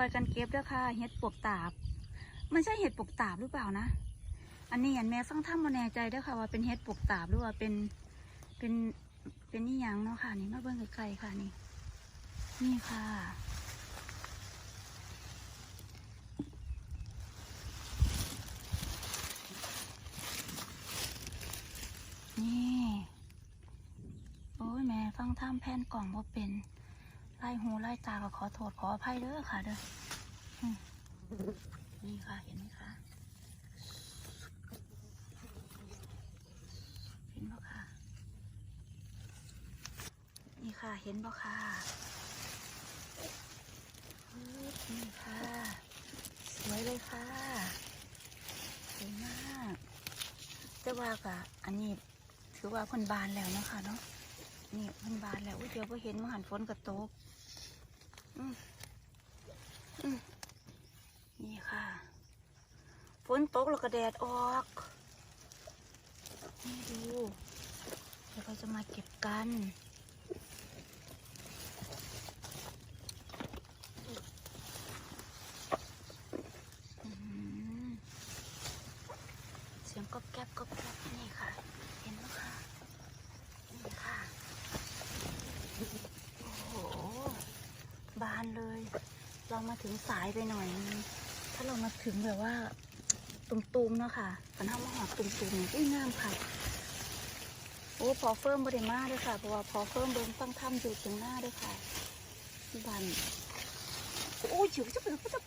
อยกันเก็บด้อค่ะ เห็ดปวกตาบ มันใช่เห็ดปวกตาบหรือเปล่านะ อันนี้อันแม่ฟังถ้ำมาแน่ใจด้อค่ะ ว่าเป็นเห็ดปวกตาบหรือว่าเป็น เป็น เป็นนี่ยังเนาะค่ะ นี่มาเบิ่งไกลๆค่ะนี่ นี่ค่ะ นี่ โอ้ยแม่ฟังท่ามแผ่นกล่องว่าเป็น ไล่หูไล่ตาก็ขอโทษขออภัยเด้อค่ะเด้อนี่ค่ะเห็นไหมคะเห็นบ่ค่ะนี่ค่ะเห็นบ่ค่ะนี่ค่ะ สวยเลยค่ะสวยมากแต่ว่ากะอันนี้ถือว่าเพิ่นบานแล้วเนาะคะเนาะนี่เพิ่นบานแล้วอุ๊ยเดี๋ยวพอเห็นว่าหันฝนกระตก นี่ค่ะ ฝนตกแล้วก็แดดออก นี่ดู เดี๋ยวเราจะมาเก็บกัน อื้อหือเสียงก๊อบแก๊บก๊อบแก๊บนี่ค่ะ เห็นไหมคะ นี่ค่ะ โอ้โห บานเลย เรามาถึงสายไปหน่อย ถ้าเรามาถึงแบบว่าตุ่มๆเนาะค่ะปัญหามาหอดตุ่มๆอุ้ยงามค่ะ โอ้พอเฟิร์มบริมาด้วยค่ะ เพราะว่าพอเฟิร์มเบิ้งตั้งถ้ำอยู่ถึงหน้าด้วยค่ะบานโอ้ยจิ๋วจะเป็นจะ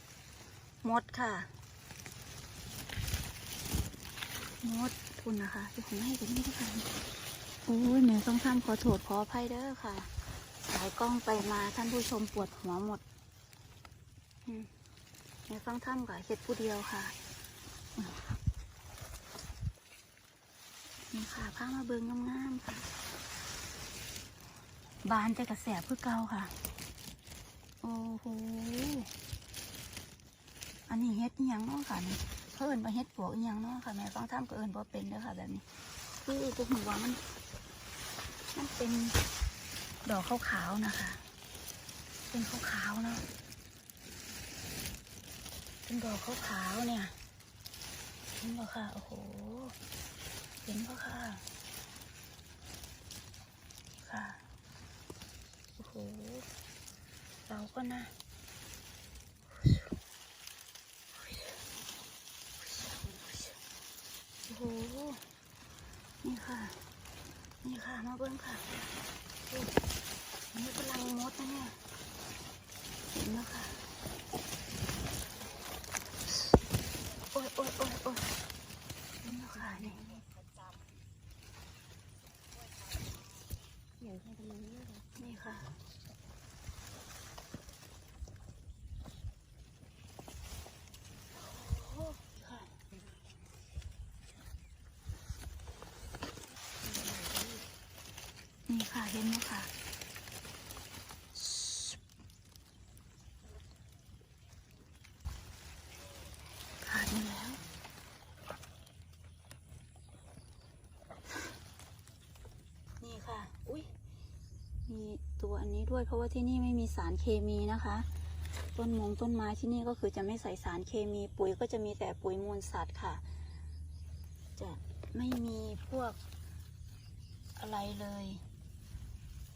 หมดค่ะหมดคุณนะคะที่ผมให้ตรงนี้ด้วยค่ะโอ้ยแม่ต้องทำขอโทษขออภัยเด้อค่ะ สายกล้องไปมาท่านผู้ชมปวดหัวหมด อืมแม่ฟังถ้ำกับเฮ็ดผู้เดียวค่ะมนี่ค่ะพามาเบิงงามๆค่ะ บานแต่กระแสเพื่อเก่าค่ะ โอ้โห อันนี้เฮ็ดยังเนาะค่ะนี่เพิ่นมาเฮ็ดปวกยังเนาะค่ะแม่ฟังถ้ำก็เอิญบ่เป็นเด้อค่ะ แบบนี้คือพวกหนูว่ามันมันเป็นดอกขาวๆนะคะ เป็นขาวๆเนาะ เป็นดอกขาวๆเนี่ยเห็นปะค่ะ โอ้โห เห็นปะค่ะ ค่ะ โอ้โหเราก็นะโอ้โห นี่ค่ะ นี่ค่ะ มาเบิ้งค่ะนี่กำลังมดนะเนี่ย เห็นแล้วค่ะ โอ้ยโอ้ยโอ้ยโอ้ยเห็นแล้วค่ะนี่นี่ค่ะโอ้ค่ะนี่ค่ะเห็นไหมค่ะ ขาดมาแล้ว นี่ค่ะ อุ้ย มีตัวอันนี้ด้วย เพราะว่าที่นี่ไม่มีสารเคมีนะคะ ต้นมงต้นไม้ที่นี่ก็คือจะไม่ใส่สารเคมี ปุ๋ยก็จะมีแต่ปุ๋ยมูลสัตว์ค่ะ จะไม่มีพวกอะไรเลย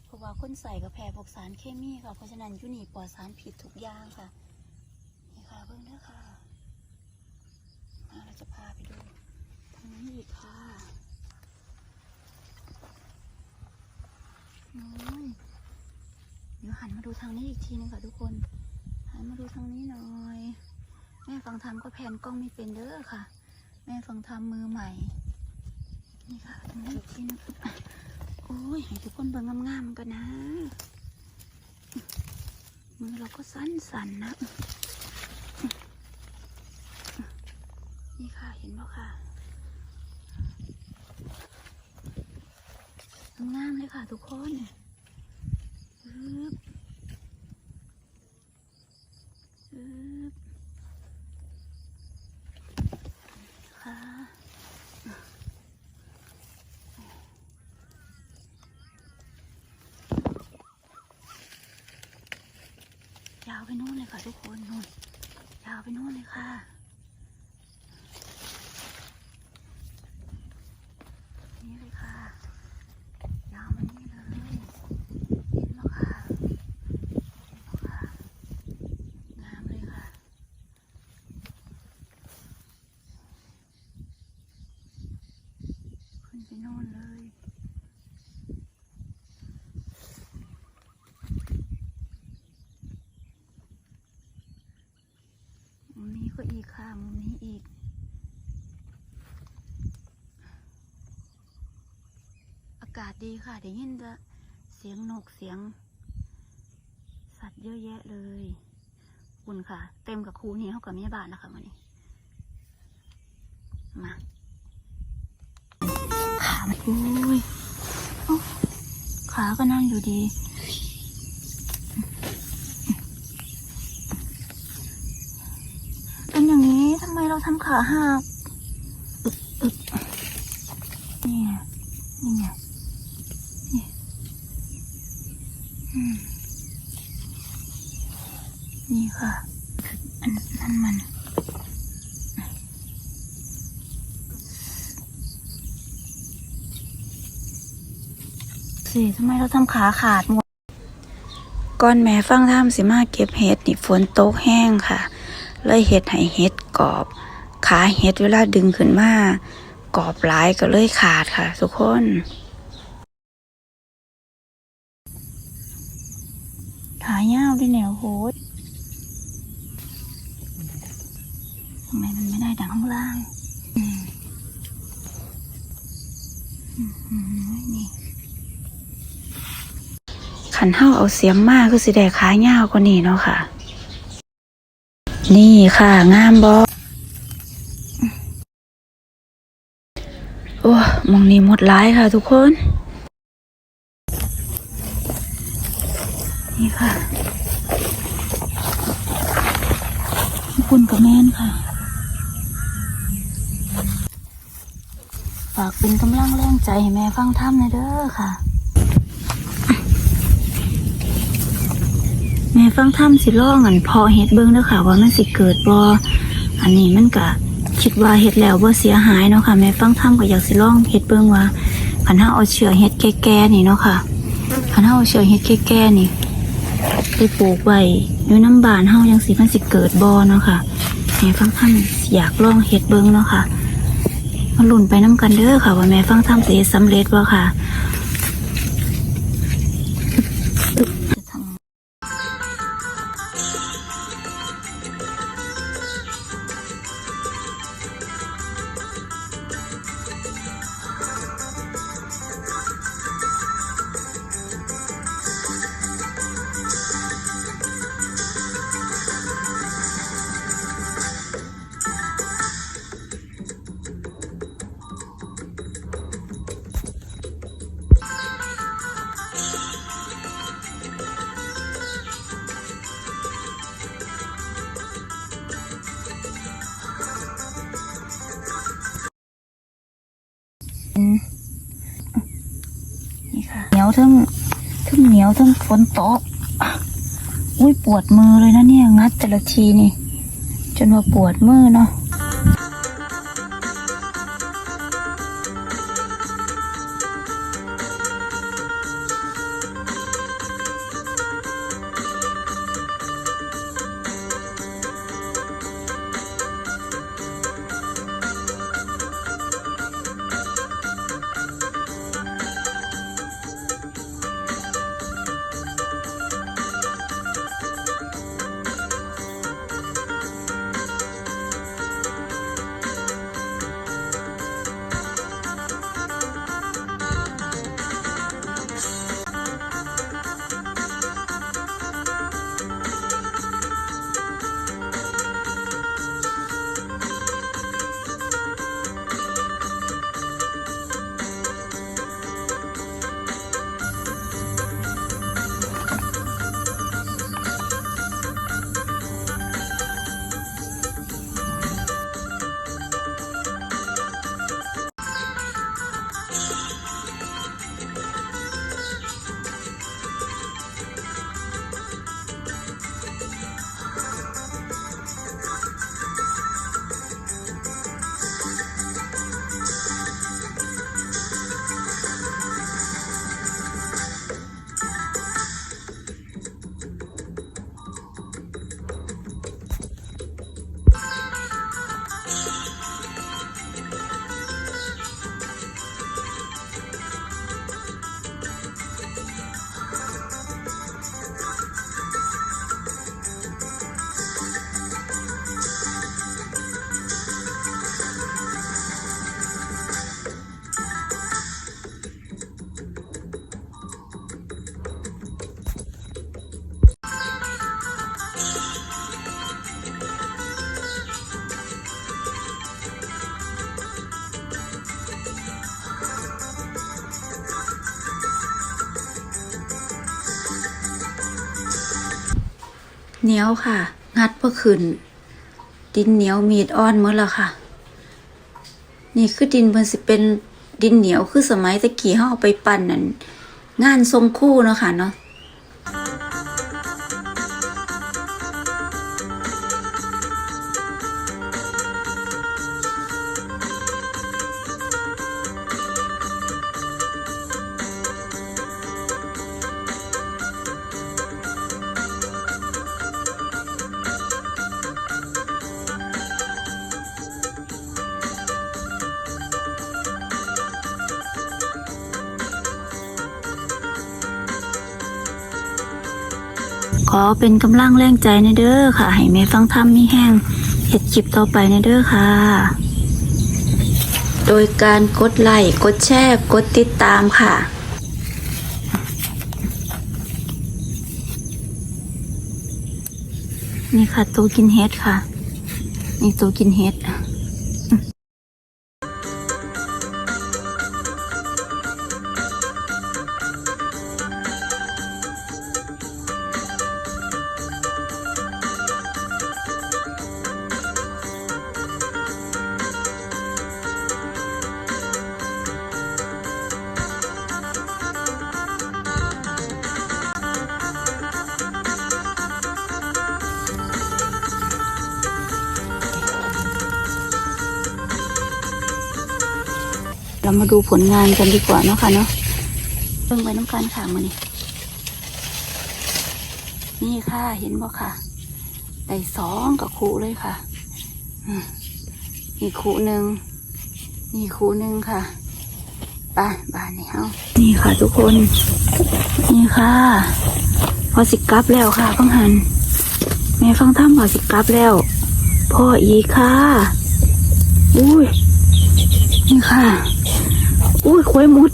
เพราะว่าคนใส่ก็แพ้พวกสารเคมีค่ะ เพราะฉะนั้นยูนี่ปลอดสารผิดทุกอย่างค่ะ นี่ค่ะเพิ่งเด้อค่ะ มาเราจะพาไปดูทางนี้อีกค่ะนู้นเดี๋ย หันมาดูทางนี้อีกทีนึงค่ะทุกคน หันมาดูทางนี้หน่อย แม่ฟังทำก็แพนกล้องไม่เป็นเด้อค่ะ แม่ฟังทำมือใหม่ นี่ค่ะทางนี้อีกทีนึงอะโอ้ยให้ทุกคนเบิ่งงามๆกันนะ มือเราก็สั้นๆนะ นี่ค่ะเห็นไหมค่ะงามเลยค่ะทุกคนปึ๊บปึ๊บค่ะ ยาว ไปนู่นเลยค่ะทุกคนนู่นยาวไปนู่นเลยค่ะ นี่เลยค่ะ ยาวมานี่เลยเห็นไหมค่ะเห็นไหมค่ะงามเลยค่ะ ขึ้นไปโน่นเลย มุมนี้ก็อีกค่ะ มุมนี้อีก อากาศดีค่ะได้ยินจะเสียงนกเสียง สัตว์เยอะแยะเลยคุณค่ะ เต็มกับครูนี้เท่ากับแม่บ้านนะคะวันนี้ มาขามันอุ้ยขาก็นั่งอยู่ดีเป็นอย่างนี้ทำไมเราทำขาหักอึดอึดนี่ไงนี่ไงนี่อืมนี่ค่ะ อันนั่นมัน สิทำไมเราทำขาขาดหมดก้อนแม่ฟังท่ามสิมาเก็บเห็ดนี่ฝนตกแห้งค่ะ เลยเห็ดให้เห็ดกรอบ ขาเห็ดเวลาดึงขึ้นมากรอบหลายก็เลยขาดค่ะ ทุกคนขายาวด้วยแนวโหด นเท้าเอาเสียมมากคือสิได้ขายาวกว่านี้เนาะค่ะ นี่ค่ะงามบอโอ้มองนี้หมดร้ายค่ะทุกคน นี่ค่ะคุณกับแม่นค่ะฝากเป็นกำลังแรงใจให้แม่ฟังถ้ำหนเด้อค่ะ แม่ฟังถ้ำสิล่องอันพอเฮ็ดเบิ้งเด้อค่ะ ว่ามันสิเกิดบ่อันนี้มันก็คิดว่าเฮ็ดแล้วบ่เสียหายเนาะค่ะแม่ฟังถ้ำก็อยากสิล่องเฮ็ดเบิ้งว่าคันเฮาเอาเชือเฮ็ดแก่ๆนี่เนาะค่ะคันเฮาเอาเชือเฮ็ดแก่ๆนี่ไปปลูกไว้อยู่น้ำบานเฮายังสิมันสิเกิดบ่เนาะค่ะแม่ฟังถ้ำอยากล่องเฮ็ดเบิ้งเนาะค่ะมาลุ้นไปน้ำกันเด้อค่ะ ว่าแม่ฟังถ้ำสิเฮ็ดสำเร็จบ่ค่ะ นี่ค่ะ เหนียวทั้งทั้งเหนียวทั้งฝนตกอุ้ยปวดมือเลยนะเนี่ย งัดแต่ละทีนี่ จนว่าปวดมือเนาะ you เหนียวค่ะ งัดเพื่อขึ้น ดินเหนียวมีดอ่อนหมดแล้วค่ะ นี่คือดินเพิ่นสิเป็นดินเหนียวคือสมัยตะกี้เขาเอาไปปั่นนั่นงานทรงคู่เนาะค่ะเนาะ เป็นกำลังแรงใจในเด้อค่ะ ให้แม่ฟังธรรมมีแห้งเห็ดคลิปต่อไปในเด้อค่ะ โดยการกดไลค์กดแชร์กดติดตามค่ะนี่ค่ะตัวกินเห็ดค่ะ นี่ตัวกินเห็ด เรามาดูผลงานกันดีกว่าเนาะค่ะเนาะเบิ่งไปน้ำกันค่ะมานี่นี่ค่ะเห็นบ่ค่ะได้สองกับคูเลยค่ะอืมนี่คูหนึ่งนี่คูหนึ่งค่ะไปบ้านนี่เฮานี่ค่ะทุกคน นี่ค่ะ พอสิกลับแล้วค่ะพังหัน แม่ฟังท่ามพอสิกลับแล้ว พ่ออีกค่ะ อุ้ย นี่ค่ะ อุ้ยควยมุด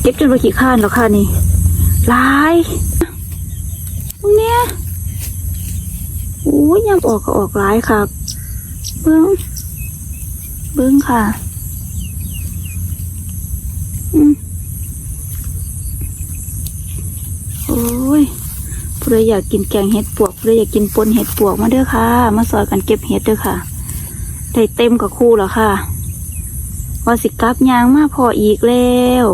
เก็บจนไปกี่ข้านแล้วค่ะนี่ลายตรงเนี้ยอุ้ยยังออกก็ออกหลายครับ เบิ้งเบิ้งค่ะ อืมโอ้ยผู้ใดอยากกินแกงเห็ดปวกผู้ใดอยากกินปนเห็ดปวกมาเด้อค่ะ มาซอยกันเก็บเห็ดเด้อค่ะได้เต็มกับคู่แล้วค่ะ ว่าสิกลับยางมาพออีกแล้ว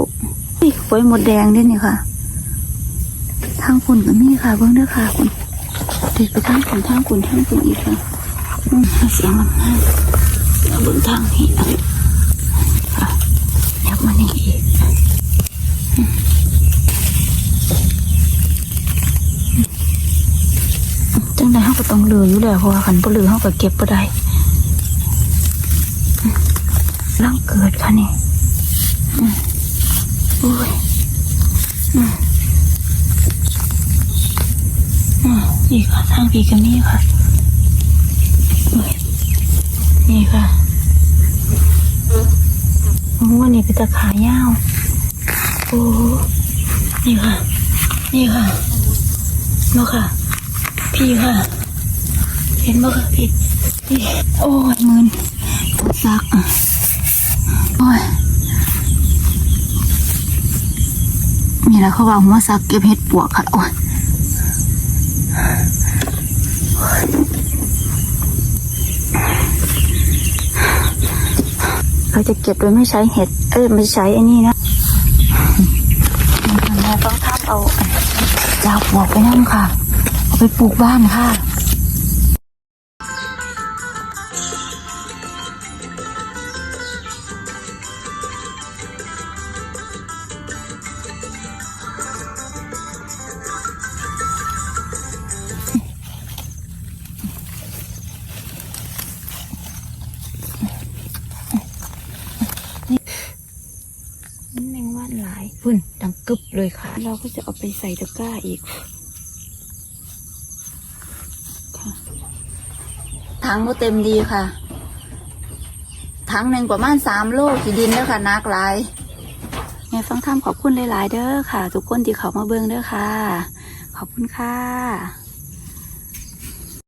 นี่ไว้หมดแดงด้วยนี่ค่ะ ทางคุณกับนี่ค่ะเบิ้องเด้อค่ะคุณเด็กไปทางคุณทางคุณทางคุณอีกค่ะอืมเสียงมันมากแล้วเบิ้งทางนี้อะค่ะยับมานี่อีกจังใดเขาก็ต้องเลืออยู่แล้วเพราะว่าขันบ่เลือเขาก็เก็บบ่ได้ ร่างเกิดค่ะนี่อุ้ยอืมอืมนี่ค่ะทางพีกับนี่ค่ะโอ้ยนี่ค่ะวันนี้เป็นตะขายาว โอ้นี่ค่ะ นี่ค่ะมาค่ะ พี่ค่ะ เห็นบ่ค่ะพี่พี่โอ้ยมืนซักอะ โอ้ยนี่ แล้วเขาว่าหัวซักเก็บเห็ดปวกค่ะโอ้ยเราจะเก็บโดยไม่ใช้เห็ด เอ้ยไม่ใช้ไอ้นี่นะแม่ต้องทำเอาจาปวกไปนั่งค่ะ เอาไปปลูกบ้านค่ะ พุ่นดังกึบเลยค่ะ เราก็จะเอาไปใส่ตะกร้าอีกค่ะถังก็เต็มดีค่ะ ถังหนึ่งประมาณสามโลกี่ดินเด้อค่ะนักหลายไงฟังคำขอบคุณหลาย ๆ เด้อค่ะ ทุกคนที่เขามาเบิ่งเด้อค่ะ ขอบคุณค่ะ